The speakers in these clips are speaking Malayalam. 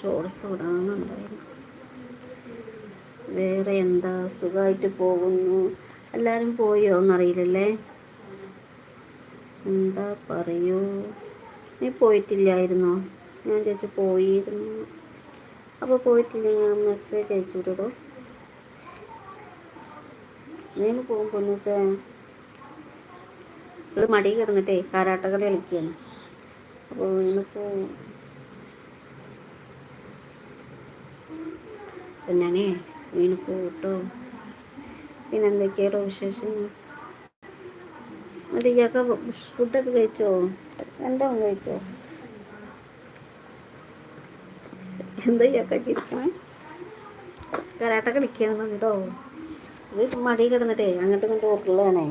ഷോർട്സ് വിടണമെന്നുണ്ടായിരുന്നു വേറെ എന്താ സുഖമായിട്ട് പോകുന്നു? എല്ലാവരും പോയോ എന്നറിയില്ലല്ലേ? എന്താ പറയൂ? നീ പോയിട്ടില്ലായിരുന്നോ? ഞാൻ ചേച്ചി പോയിരുന്നു. അപ്പോൾ പോയിട്ടില്ല ഞാൻ മെസ്സേജ് അയച്ചു വിടോ നീ പോകും പൊന്നൂസേ ഇത് മടി കിടന്നിട്ടേ കാരാട്ടകളി കളിക്കുകയാണ് അപ്പോൾ ഇന്നിപ്പോൾ ഞാനേ വീണിപ്പോ കേട്ടോ പിന്നെ എന്തൊക്കെയാണോ വിശേഷം എന്നിട്ട് ഫുഡൊക്കെ കഴിച്ചോ? എന്താ കഴിച്ചോ? എന്താ ഇയാൾക്ക് ചിരിക്കണേ കരാട്ട കളിക്കണം കേട്ടോ ഇത് മടി കിടന്നിട്ടേ അങ്ങോട്ടും ഇങ്ങോട്ടും ഉരുളാണേ.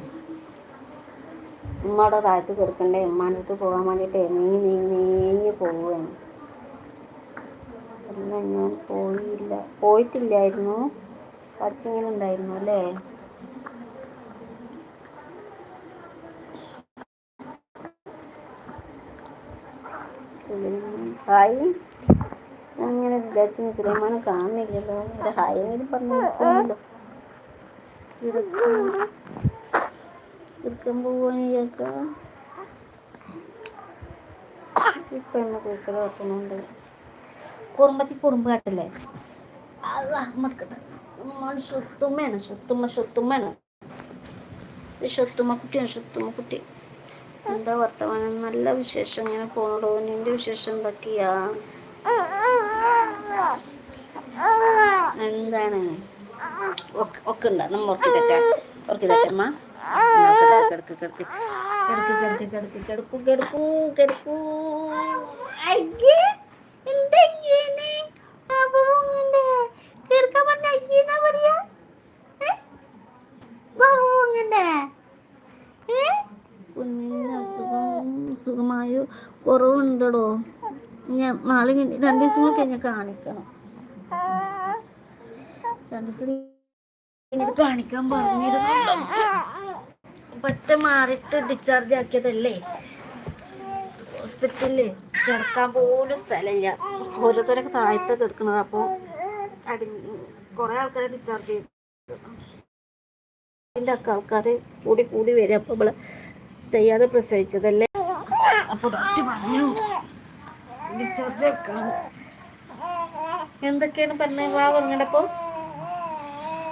ഉമ്മയുടെ താഴത്ത് കൊടുക്കണ്ടേ? ഉമ്മാന്റെ അടുത്ത് പോകാൻ വേണ്ടിയിട്ടേ നീങ്ങി നീങ്ങി നീങ്ങി പോവുകയാണ്. അല്ല ഞാൻ പോയില്ല. പോയിട്ടില്ലായിരുന്നു. പച്ചിങ്ങനെ ഉണ്ടായിരുന്നു അല്ലേ ഹായ്. അങ്ങനെ വിചാരിച്ചു സുലൈമാനെ കാണുന്നില്ലല്ലോ. ഒരു ഹായ് എങ്കിലും പറഞ്ഞു നിൽക്കുമല്ലോ എടുക്കാൻ പോവാണ് ഇയാൾക്ക്. ഇപ്പം എന്നെ വെക്കുന്നുണ്ട് കുറുമ്പത്തി കുറുമ്പ് കാട്ടല്ലേ? മറക്കട്ടെ ഷൊത്തുമ്മയാണ് ഷൊത്തുമ്മ ഷൊത്തുമ്മയാണ് ഷൊത്തുമ്മ കുട്ടിയാണ് ഷൊത്തുമ്മ കുട്ടി. എന്താ വർത്തമാനം? നല്ല വിശേഷം ഇങ്ങനെ പോണടോ? നിന്റെ വിശേഷം എന്തൊക്കെയാ? എന്താണ്? ഒക്കെ ഉണ്ടോ? നമ്മ ഉറക്കി തെറ്റാ ഉറക്കി തെറ്റമ്മ കിടക്ക് കിടക്ക് കിടക്ക്. കിടക്ക് കിടക്ക് കിടക്കു കിടക്കൂ കിടക്കൂ അയ്യേ എന്താ കിടക്കാൻ പറഞ്ഞ അയ്യെന്നാ പറയാ കുഞ്ഞിന് സുഖമായോ? കുറവുണ്ടടോ. ഞാൻ നാളെ രണ്ട് ദിവസം കഴിഞ്ഞ് കാണിക്കണം. രണ്ട് ദിവസം കാണിക്കാൻ പറഞ്ഞിരുന്നു പറ്റ മാറിയിട്ട് ഡിസ്ചാർജ് ആക്കിയതല്ലേ? ഹോസ്പിറ്റലിൽ കിടക്കാൻ പോലും സ്ഥലമില്ല. ഓരോരുത്തരൊക്കെ താഴത്തെ കിടക്കുന്നത്. അപ്പോൾ അടി കുറേ ആൾക്കാരെ ഡിസ്ചാർജ് ചെയ്തു. ആൾക്കാർ കൂടി കൂടി വരും. അപ്പോൾ നമ്മൾ തയ്യാതെ പ്രസവിച്ചതല്ലേ? അപ്പോൾ ഡോക്ടർ പറഞ്ഞു. ഡിസ്ചാർജ് ആക്കാൻ എന്തൊക്കെയാണ് പറഞ്ഞത് വാ ഉറങ്ങണ്ടപ്പോൾ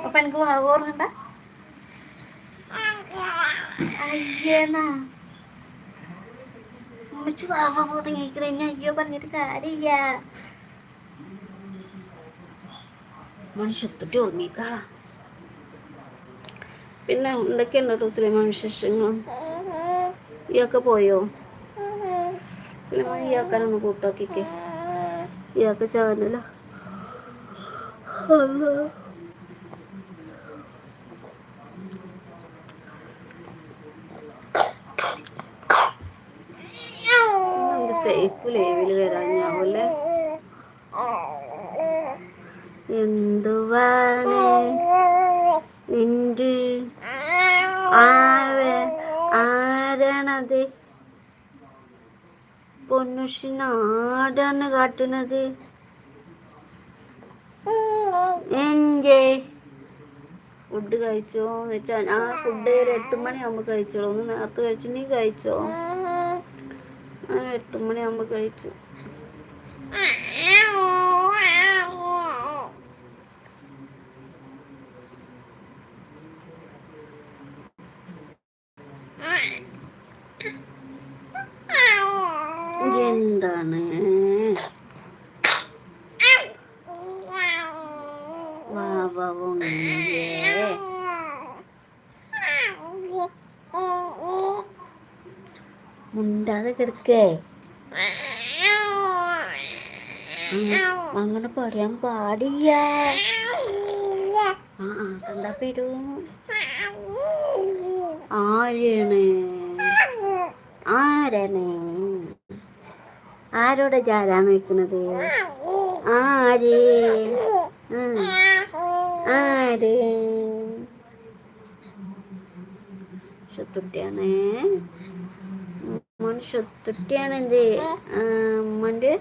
അപ്പം എനിക്ക് വാ ഓർമ്മണ്ട അയ്യേന്നാ. ഉമ്മച്ച് വാവ ഉറങ്ങിക്കണേ അയ്യോ പറഞ്ഞിട്ട് കാര്യമില്ല. മനുഷ്യത്തിട്ട് ഉറങ്ങിക്കാളാ പിന്നെ എന്തൊക്കെയുണ്ട് കേട്ടോ വിശേഷങ്ങളും വിശേഷങ്ങൾ? ഇയൊക്കെ പോയോ? സുലൈമാൻ ഇയാക്കാനൊന്ന് കൂട്ടാക്കിക്ക് ഇയാൾക്ക് ചാനല. സേഫ് ലേവിൽ വരാഞ്ഞാവല്ലേ? എന്തുവാണ്? നിന്റെ ആര ആരാണത് പൊന്നുഷിന് ആടാണ് കാട്ടുന്നത് എന്റെ ഫുഡ് കഴിച്ചോ? എന്ന് വെച്ചാൽ ആ ഫുഡ് ഒരു എട്ട് മണിയാകുമ്പോൾ കഴിച്ചോളൂ. ഒന്ന് നേരത്തെ കഴിച്ചു? നീ കഴിച്ചോ ഞാൻ എട്ട് മണിയാകുമ്പോൾ കഴിച്ചു. എന്താണ്? മുണ്ടാതെ കിടക്കേ. അങ്ങനെ പറയാൻ പാടില്ല. ആ തന്താ പേരു? ആരാണ് ആരാണ് ആരോടെ ചാരാ നിൽക്കുന്നത്? ആര്? ആര്? ശത്രുട്ടിയാണ്. മോൻ ശത്രുട്ടിയാണ് എന്ത് മോന്റെ